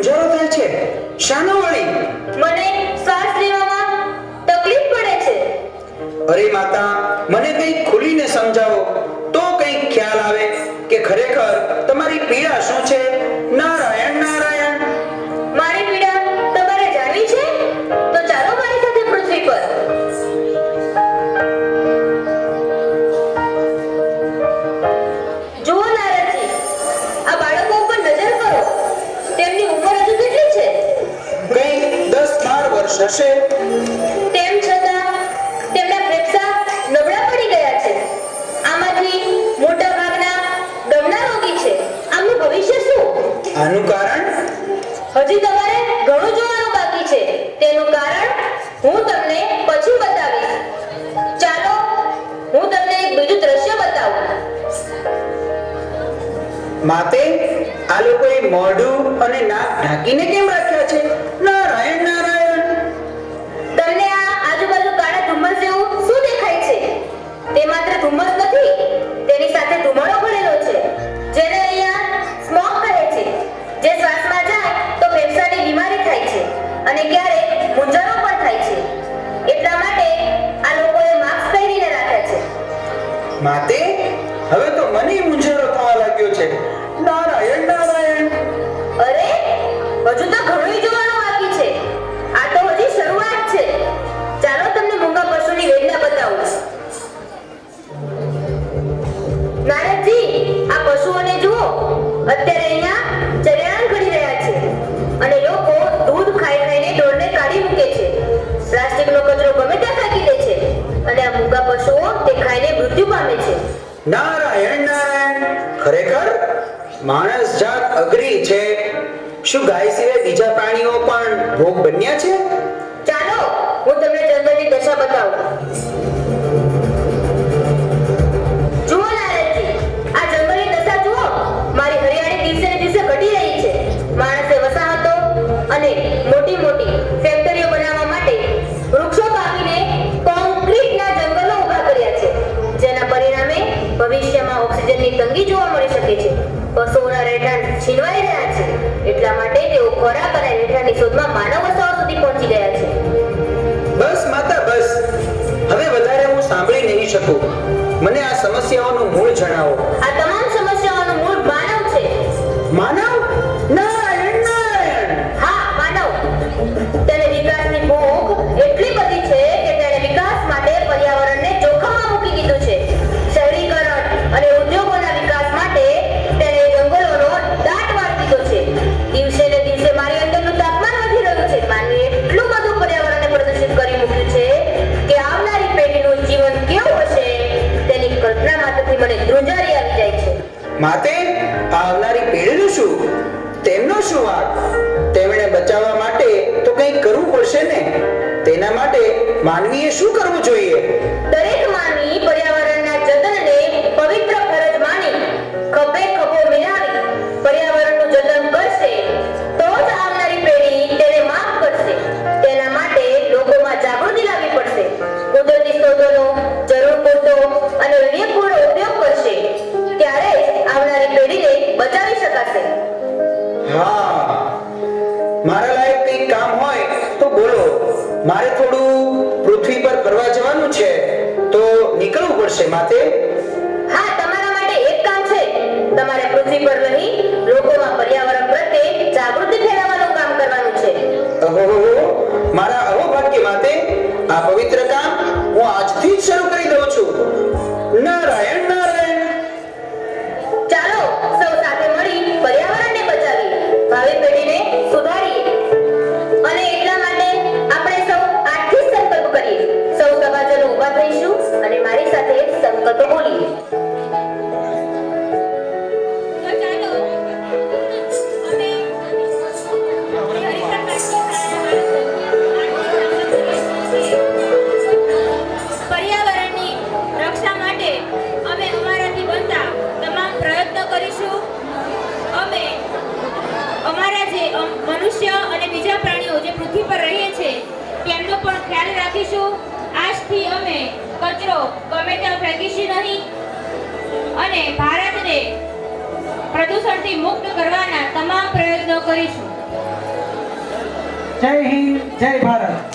મૂંઝારો થાય છે? શાનો વળી? મને શ્વાસ લેવામાં તકલીફ પડે છે. અરે માતા મને કંઈક ખુલીને સમજાવો. તો કંઈક ખ્યાલ આવે કે ખરેખર તમારી પીડા શું છે? હશે તેમ છતાં તેમના ફેફસા નબળા પડી ગયા છે. આમાંથી મોટા ભાગના દમના રોગી છે. આમનું ભવિષ્ય શું? આનું કારણ? હજી તમારે ઘણું જોવાનું બાકી છે. તેનું કારણ હું તમને પછી બતાવીશ. ચાલો હું તમને એક બીજું દ્રશ્ય બતાવું. માતે આ લોકોએ મોઢું અને નાક ઢાંકીને કેમ રાખ્યા? માતે હવે તો મને મૂંઝારો થવા લાગ્યો છે. નારાયણ નારાયણ. નારાયણ નારાયણ, ખરેખર માણસ જાત અઘરી છે. શું ગાય સિવાય બીજા પ્રાણીઓ પણ ભોગ બન્યા છે? ચાલો, હું તમને જંગલની દશા બતાવું. ખોરાક અને શોધમાં માનવ સુધી પહોંચી ગયા છે. બસ માતા બસ. હવે વધારે હું સાંભળી નહીં શકું. મને આ સમસ્યાઓનું મૂળ જણાવો. આ તમામ સમસ્યાઓનું મૂળ માનવ છે. માનવ? માતે આવનારી પેઢીનું શું? તેમનો શું વાક? તેમણે બચાવવા માટે તો કંઈક કરવું પડશે ને? તેના માટે માનવીએ શું કરવું જોઈએ? દરેક માનવી પર્યાવરણના જતનને પવિત્ર ફરજ માની ખભે ખભો મિલાવી પર્યાવરણનું મારે થોડું પૃથ્વી પર ફરવા જવાનું છે તો નીકળવું પડશે માતે હા તમારા માટે એક કામ છે. તમારે પૃથ્વી પર રહી લોકોમાં પર્યાવરણ પ્રત્યે જાગૃતિ ફેલાવવાનું કામ કરવાનું છે. અહો મારા અહોભાગ્ય માતે આ પવિત્ર કામ હું આજથી જ કરીશું. અમે અમારા જે મનુષ્ય અને બીજા પ્રાણીઓ જે પૃથ્વી પર રહીએ છે, તેમનો પણ ખ્યાલ રાખીશું. આજથી અમે કચરો ગમે ત્યાં ફેંકીશું નહીં અને ભારતને પ્રદૂષણથી મુક્ત કરવાના તમામ પ્રયત્નો કરીશું. જય હિન્દ, જય ભારત.